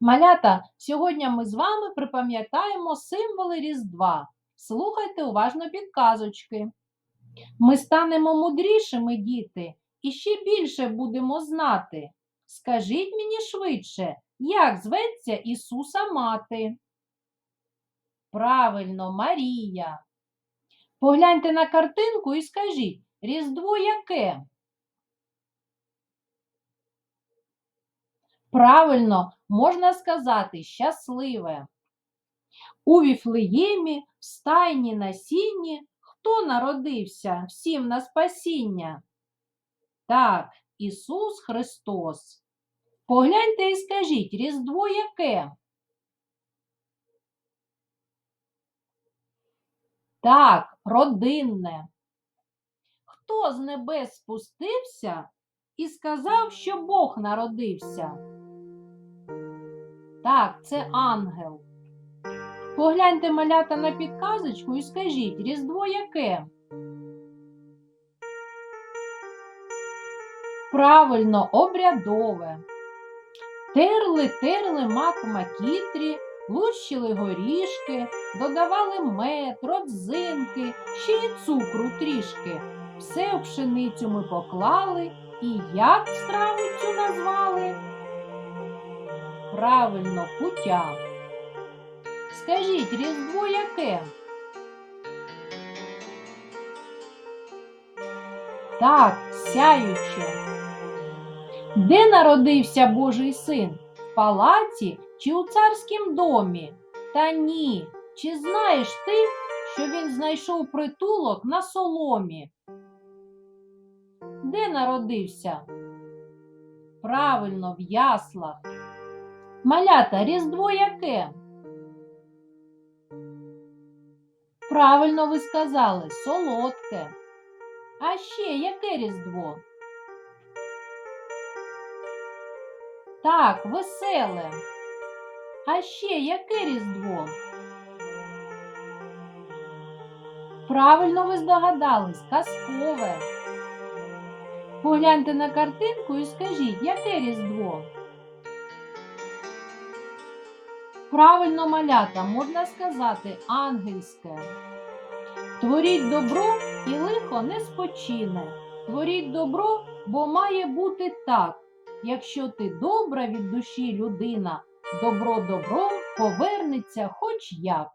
Малята, сьогодні ми з вами припам'ятаємо символи Різдва. Слухайте уважно підказочки. Ми станемо мудрішими, діти, і ще більше будемо знати. Скажіть мені швидше, як зветься Ісуса мати? Правильно, Марія. Погляньте на картинку і скажіть, Різдво яке? Правильно, можна сказати щасливе. У Віфлеємі, в стайні на сіні, хто народився всім на спасіння? Так, Ісус Христос. Погляньте і скажіть, Різдво яке? Так, родинне. Хто з небес спустився і сказав, що Бог народився? Так, це ангел. Погляньте малята на підказочку і скажіть, Різдво яке? Правильно, обрядове. Терли, терли мак в макітрі, лущили горішки, додавали мед, родзинки, ще й цукру трішки. Все в пшеницю ми поклали і як страву цю назвали? Правильно, кутя. Скажіть, Різдво яке? Так, сяюче. Де народився Божий син? В палаці чи у царськім домі? Та ні. Чи знаєш ти, що він знайшов притулок на соломі? Де народився? Правильно, в яслах. Малята, Різдво яке? Правильно ви сказали, солодке. А ще яке Різдво? Так, веселе. А ще яке Різдво? Правильно ви здогадались, казкове. Погляньте на картинку і скажіть, яке Різдво? Правильно малята, можна сказати ангельське. Творіть добро і лихо не спочине. Творіть добро, бо має бути так. Якщо ти добра від душі людина, добро добром повернеться хоч як.